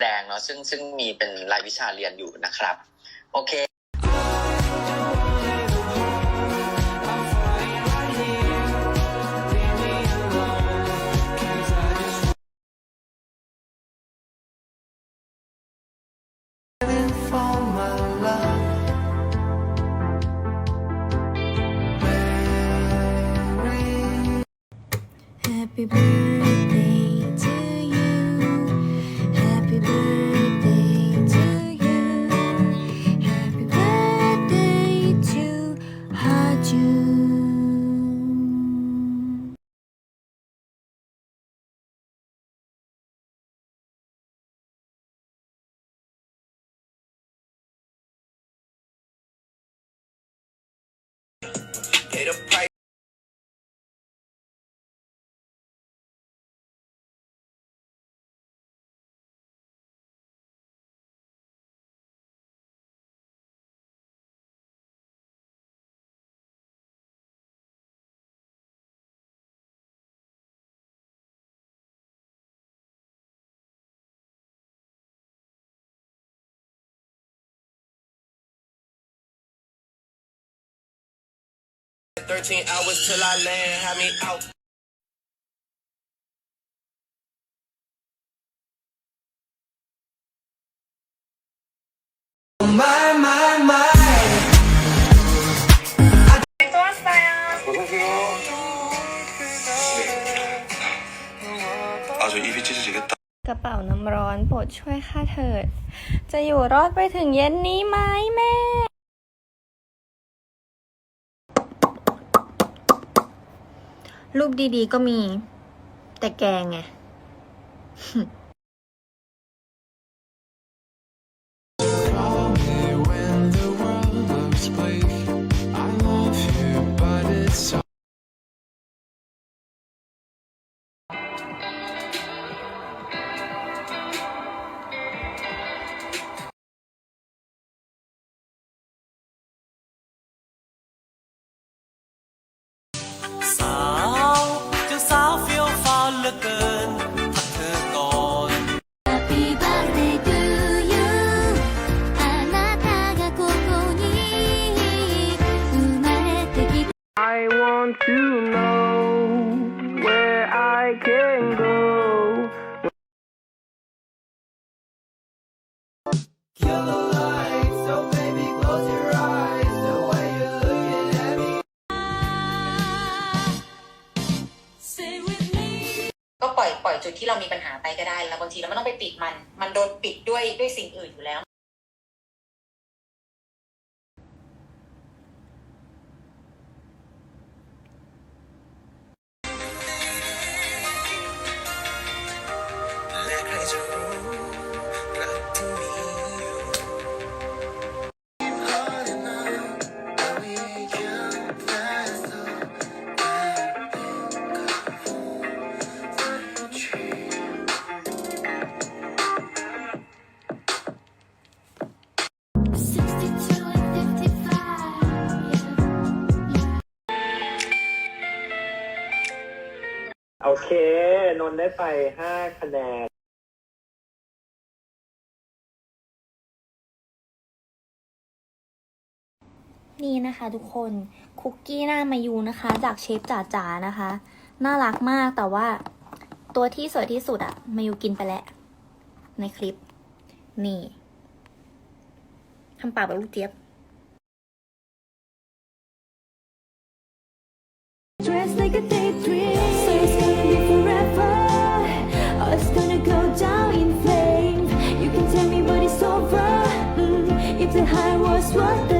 แดงเนาะซึ่งซึ่งมีเป็นรายวิชาเรียนอยู่นะครับ โอเค Happy birthday 13 hours till I land, have me out. My, my, my. 아주 입이 찢어지겠다. กระเป๋าน้ำร้อนโปรดช่วยข้าเถิด จะอยู่รอดไปถึงเย็นนี้ไหมแม่ รูปดีๆก็มี แต่แกงไง I want to know where I can go. yellow light. So baby, close your eyes. The way you're looking at me. Stay with me ก็ปล่อยปล่อยจุดที่เรามีปัญหาไปก็ได้ แล้วบางทีเราไม่ต้องไปปิดมัน มันโดนปิดด้วยด้วยสิ่งอื่นอยู่แล้ว โอเค นนท์ได้ไปห้าคะแนนนี่นะคะทุกคนคุกกี้หน้ามายูนะคะ จากเชฟจ๋าจ๋านะคะ น่ารักมากแต่ว่าตัวที่สวยที่สุดอะมายูกินไปแล้ว ในคลิป นี่ทำปากแบบลูกเจี๊ยบ 害我所得。